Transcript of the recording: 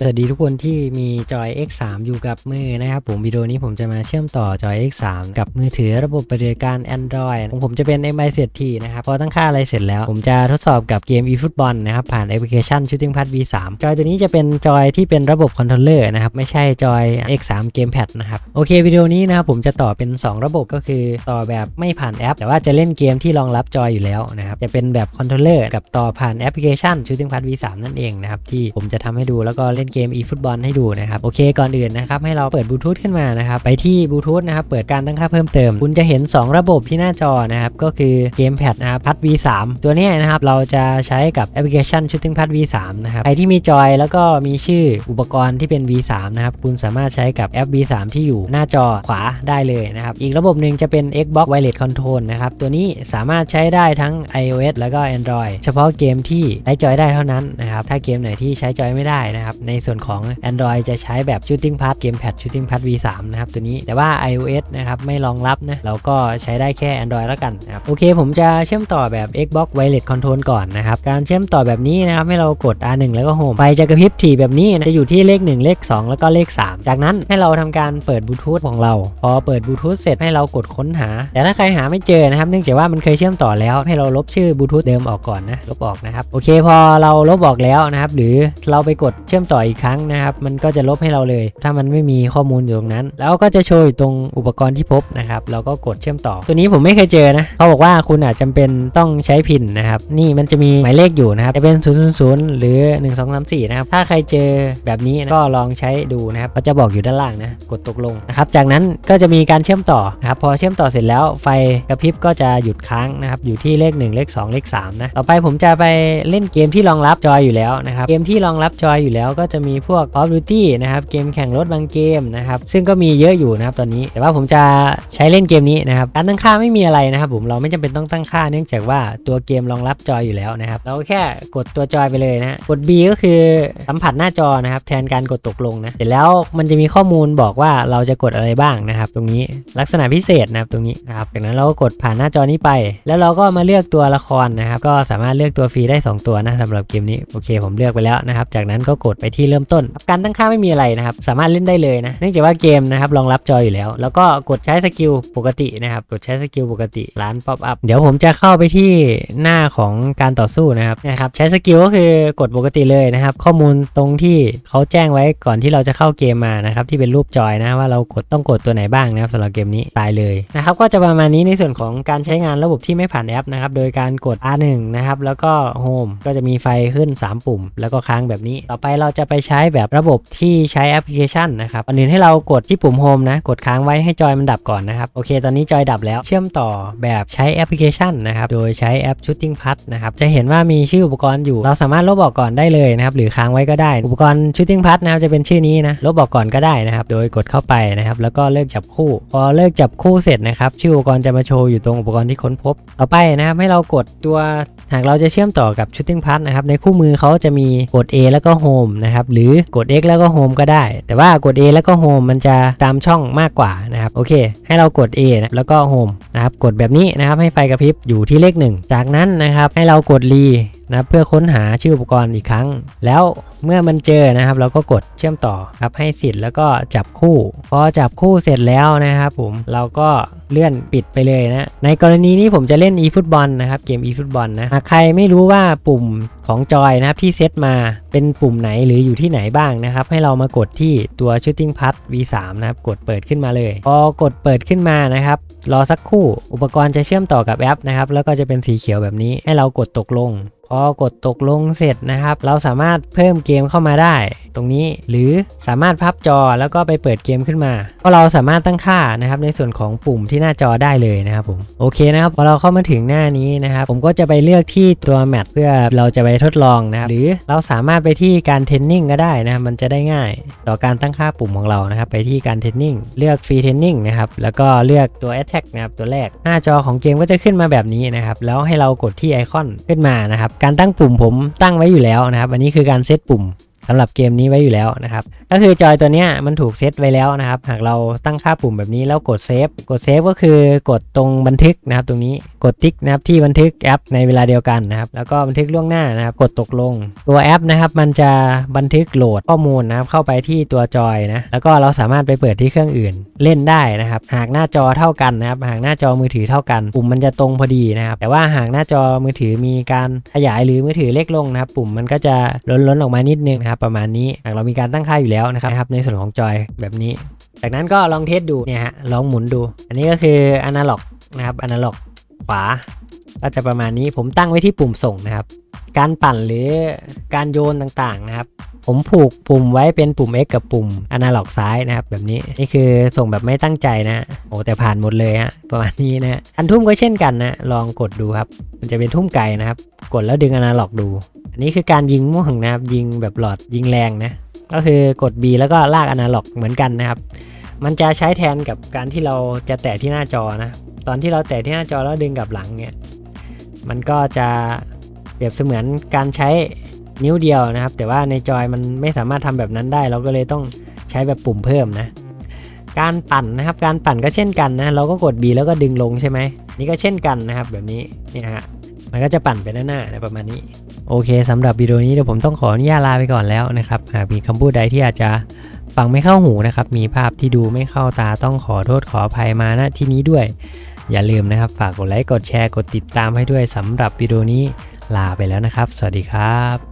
สวัสดีทุกคนที่มีจอย X3 อยู่กับมือนะครับผมวิดีโอนี้ผมจะมาเชื่อมต่อจอย X3 กับมือถือระบบปฏิบัติการ Android ของผมจะเป็น MI เ t นะครับพอตั้งค่าอะไรเสร็จแล้ว ผมจะทดสอบกับเกม eFootball นะครับผ่านแอปพลิเคชัน Shooting Pad V3 จอยตัวนี้จะเป็นจอยที่เป็นระบบคอนโทรลเลอร์นะครับไม่ใช่จอย X3 Gamepad นะครับโอเควิดีโอนี้นะครับผมจะต่อเป็น 2 ระบบก็คือต่อแบบไม่ผ่านแอป แต่ว่าจะเล่นเกมที่รองรับจอยอยู่แล้วนะครับจะเป็นแบบคอนโทรลเลอร์กับต่อผ่านแอปพลิเคชัน Shooting Pad V3 นั่นเองนะครับที่ผมจะทำให้ดูแล้วก็เล่นเกม eFootball ให้ดูนะครับโอเคก่อนอื่นนะครับให้เราเปิดบลูทูธขึ้นมานะครับไปที่บลูทูธนะครับเปิดการตั้งค่าเพิ่มเติม คุณจะเห็น 2 ระบบที่หน้าจอนะครับก็คือเกมแพดนะครับพัด V3 ตัวนี้นะครับเราจะใช้กับแอปพลิเคชัน Shooting Pad V3 นะครับใครที่มีจอยแล้วก็มีชื่ออุปกรณ์ที่เป็น V3 นะครับคุณสามารถใช้กับแอป V3 ที่อยู่หน้าจอขวาได้เลยนะครับอีกระบบหนึ่งจะเป็น Xbox Wireless Control นะครับตัวนี้สามารถใช้ได้ทั้ง iOS แล้วก็ Android เฉพาะเกมที่ใช้จอยได้เท่านั้นนะครับถ้าเกมไหนที่ใช้จอยไม่ได้นะครับในส่วนของ Android จะใช้แบบ Shooting Pad เกมแพด Shooting Pad V3 นะครับตัวนี้แต่ว่า iOS นะครับไม่รองรับนะเราก็ใช้ได้แค่ Android แล้วกันนะครับโอเค ผมจะเชื่อมต่อแบบ Xbox Wireless Control ก่อนนะครับการเชื่อมต่อแบบนี้นะครับให้เรากด R1 แล้วก็ Home ไฟจะกระพริบถี่แบบนี้นะจะอยู่ที่เลข 1 เลข 2 แล้วก็เลข 3 จากนั้นให้เราทำการเปิดบลูทูธของเรา พอเปิดบลูทูธเสร็จให้เรากดค้นหา แต่ถ้าใครหาไม่เจอนะครับเนื่องจากว่ามันเคยเชื่อมต่อแล้ว ให้เราลบชื่อบลูทูธเดิมออกก่อนนะลบออกนะครับโอเคพอเราลบออกแล้วนะครับหรือเราไปกดเชื่อมต่ออีกครั้งนะครับ มันก็จะลบให้เราเลย ถ้ามันไม่มีข้อมูลอยู่ตรงนั้น แล้วก็จะโชว์อยู่ตรงอุปกรณ์ที่พบนะครับ เราก็กดเชื่อมต่อ ตัวนี้ผมไม่เคยเจอนะ เขาบอกว่าคุณอาจจำเป็นต้องใช้พินนะครับ นี่มันจะมีหมายเลขอยู่นะครับ จะเป็น 0 0 0 หรือ 1 2 3 4 นะครับ ถ้าใครเจอแบบนี้ก็ลองใช้ดูนะครับเขาจะบอกอยู่ด้านล่างนะ กดตกลงนะครับ จากนั้นก็จะมีการเชื่อมต่อนะครับ พอเชื่อมต่อเสร็จแล้วไฟกระพริบก็จะหยุดค้างนะครับ อยู่ที่เลข 1 เลข 2 เลข3นะ ต่อไปผมจะไปเล่นเกมที่รองรับจอยอยู่แล้วนะครับ เกมที่รองรับจอยอยู่แล้วก็จะมีพวก Call of Duty นะครับเกมแข่งรถบางเกมนะครับซึ่งก็มีเยอะอยู่นะครับตอนนี้ แต่ว่าผมจะใช้เล่นเกมนี้นะครับการตั้งค่าไม่มีอะไรนะครับผมเราไม่จำเป็นต้องตั้งค่าเนื่องจากว่าตัวเกมรองรับจอยอยู่แล้วนะครับเราแค่กดตัวจอยไปเลยนะกด B ก็คือสัมผัสหน้าจอนะครับแทนการกดตกลงนะเสร็จแล้วมันจะมีข้อมูลบอกว่าเราจะกดอะไรบ้างนะครับตรงนี้ลักษณะพิเศษนะครับตรงนี้นะครับจากนั้นเราก็กดผ่านหน้าจอนี้ไป แล้วเราก็มาเลือกตัวละครนะครับก็สามารถเลือกตัวฟรีได้ 2 ตัวนะสำหรับเกมนี้โอเค ผมเลือกไปแล้วนะครับ จากนั้นก็กดไปที่เริ่มต้น การตั้งค่าไม่มีอะไรนะครับ สามารถเล่นได้เลยนะ เนื่องจากว่าเกมนะครับรองรับจออยู่แล้ว แล้วก็กดใช้สกิลปกตินะครับ กดใช้สกิลปกติ ร้านป๊อปอัพ เดี๋ยวผมจะเข้าไปที่หน้าของการต่อสู้นะครับ นะครับ ใช้สกิลก็คือกดปกติเลยนะครับ ข้อมูลตรงที่เขาแจ้งไว้ก่อนที่เราจะเข้าเกมมานะครับ ที่เป็นรูปจอยนะว่าเรากดต้องกดตัวไหนบ้างนะครับสำหรับเกมนี้ ตายเลยนะครับ ก็จะประมาณนี้ในส่วนของการใช้งานระบบที่ไม่ผ่านแอปนะครับ โดยการกด R1 นะครับ แล้วก็ Home ก็จะมีไฟขึ้น 3 ปุ่ม แล้วก็ค้างแบบนี้ ต่อไปเราจะไปใช้แบบระบบที่ใช้แอปพลิเคชันนะครับอันนี้ให้เรากดที่ปุ่ม Home นะ กดค้างไว้ให้จอยมันดับก่อนนะครับโอเค ตอนนี้จอยดับแล้วเชื่อมต่อแบบใช้แอปพลิเคชันนะครับโดยใช้แอป Shooting Pad นะครับจะเห็นว่ามีชื่ออุปกรณ์อยู่ เราสามารถลบออกก่อนได้เลยนะครับหรือค้างไว้ก็ได้ อุปกรณ์ Shooting Pad นะครับจะเป็นชื่อนี้นะลบออกก่อนก็ได้นะครับโดยกดเข้าไปนะครับแล้วก็เลิกจับคู่ พอเลิกจับคู่เสร็จนะครับชื่ออุปกรณ์จะมาโชว์อยู่ตรงอุปกรณ์ที่ค้นพบต่อไปนะครับให้เรากดตัวหากเราจะเชื่อมต่อกับ Shooting Pad นะครับในคู่มือเขาจะมีกด A แล้วก็ Home นะครับหรือกด X แล้วก็ Home ก็ได้ แต่ว่ากด A แล้วก็ Home มันจะตามช่องมากกว่านะครับ โอเค ให้เรากด A นะแล้วก็ Home นะครับ กดแบบนี้นะครับ ให้ไฟกระพริบอยู่ที่เลข 1 จากนั้นนะครับ ให้เรากด Re นะเพื่อค้นหาชื่ออุปกรณ์อีกครั้ง แล้วเมื่อมันเจอนะครับ เราก็กดเชื่อมต่อครับให้สิทธิ์แล้วก็จับคู่ พอจับคู่เสร็จแล้วนะครับผมเราก็เลื่อนปิดไปเลยนะ ในกรณีนี้ผมจะเล่น eFootball นะครับเกม eFootball นะหากใครไม่รู้ว่าปุ่มของจอยนะครับที่เซตมาเป็นปุ่มไหนหรืออยู่ที่ไหนบ้างนะครับ ให้เรามากดที่ตัว Shooting Pad V3 นะครับ กดเปิดขึ้นมาเลย พอกดเปิดขึ้นมานะครับ รอสักครู่อุปกรณ์จะเชื่อมต่อกับแอปนะครับ แล้วก็จะเป็นสีเขียวแบบนี้ให้เรากดตกลง พอกดตกลงเสร็จนะครับ เราสามารถเพิ่มเกมเข้ามาได้ ตรงนี้หรือสามารถพับจอแล้วก็ไปเปิดเกมขึ้นมาก็เราสามารถตั้งค่านะครับในส่วนของปุ่มที่หน้าจอได้เลยนะครับผมโอเคนะครับพอเราเข้ามาถึงหน้านี้นะครับผมก็จะไปเลือกที่ตัวแมทเพื่อเราจะไปทดลองนะครับหรือเราสามารถไปที่การเทรนนิ่งก็ได้นะครับมันจะได้ง่าย ต่อการตั้งค่าปุ่มของเรานะครับ ไปที่การเทรนนิ่งเลือกฟรีเทรนนิ่งนะครับแล้วก็เลือกตัว Attack นะครับตัวแรกหน้าจอของเกมก็จะขึ้นมาแบบนี้นะครับแล้วให้เรากดที่ไอคอนขึ้นมานะครับการตั้งปุ่มผมตั้งไว้อยู่แล้วนะครับ อันนี้คือการเซตปุ่ม สำหรับเกมนี้ไว้อยู่แล้วนะครับ ก็คือจอยตัวนี้มันถูกเซตไว้แล้วนะครับ หากเราตั้งค่าปุ่มแบบนี้แล้วกดเซฟ กดเซฟก็คือกดตรงบันทึกนะครับ ตรงนี้กดติ๊กนะครับที่บันทึกแอปในเวลาเดียวกันนะครับ แล้วก็บันทึกล่วงหน้านะครับ กดตกลง ตัวแอปนะครับ มันจะบันทึกโหลดข้อมูลนะครับ เข้าไปที่ตัวจอยนะ แล้วก็เราสามารถไปเปิดที่เครื่องอื่นเล่นได้นะครับ หากหน้าจอเท่ากันนะครับ หากหน้าจอมือถือเท่ากัน ปุ่มมันจะตรงพอดีนะครับ แต่ว่าหากหน้าจอมือถือมีการขยายหรือมือถือเล็กลงนะครับ ปุ่มมันก็จะล้นๆออกมานิดนึงนะครับประมาณนี้หากเรามีการตั้งค่าอยู่แล้วนะครับในส่วนของจอยแบบนี้ จากนั้นก็ลองเทสดูเนี่ยฮะลองหมุนดู อันนี้ก็คืออนาล็อกนะครับอนาล็อกขวาก็จะประมาณนี้ผมตั้งไว้ที่ปุ่มส่งนะครับ การปั่นหรือการโยนต่างๆนะครับ ผมผูกปุ่มไว้เป็นปุ่ม X กับปุ่มอนาล็อกซ้ายนะครับ แบบนี้นี่คือส่งแบบไม่ตั้งใจนะโอ้แต่ผ่านหมดเลยฮะประมาณนี้นะอันทุ่มก็เช่นกันนะลองกดดูครับ มันจะเป็นทุ่มไกลนะครับ กดแล้วดึงอนาล็อกดู นนี้คือการยิงม่วงนะครับ ยิงแบบหลอดยิงแรงนะ ก็คือกด B แล้วก็ลากอนาล็อกเหมือนกันนะครับ มันจะใช้แทนกับการที่เราจะแตะที่หน้าจอนะ ตอนที่เราแตะที่หน้าจอแล้วดึงกลับหลังเนี่ย มันก็จะเปรียบเสมือนการใช้นิ้วเดียวนะครับ แต่ว่าในจอยมันไม่สามารถทำแบบนั้นได้ เราก็เลยต้องใช้แบบปุ่มเพิ่มนะ การปั่นนะครับ การปั่นก็เช่นกันนะ เราก็กด B แล้วก็ดึงลงใช่ไหม นี่ก็เช่นกันนะครับแบบนี้ เนี่ยฮะ มันก็จะปั่นไปนหน้านะประมาณนี้ โอเคสำหรับวิดีโอนี้เดี๋ยวผมต้องขออนุญาตลาไปก่อนแล้วนะครับหากมีคำพูดใดที่อาจจะฟังไม่เข้าหูนะครับ มีภาพที่ดูไม่เข้าตาต้องขอโทษขออภัยมาณที่นี้ด้วย อย่าลืมนะครับ ฝากกดไลค์กดแชร์กดติดตามให้ด้วยสำหรับวิดีโอนี้ลาไปแล้วนะครับ สวัสดีครับ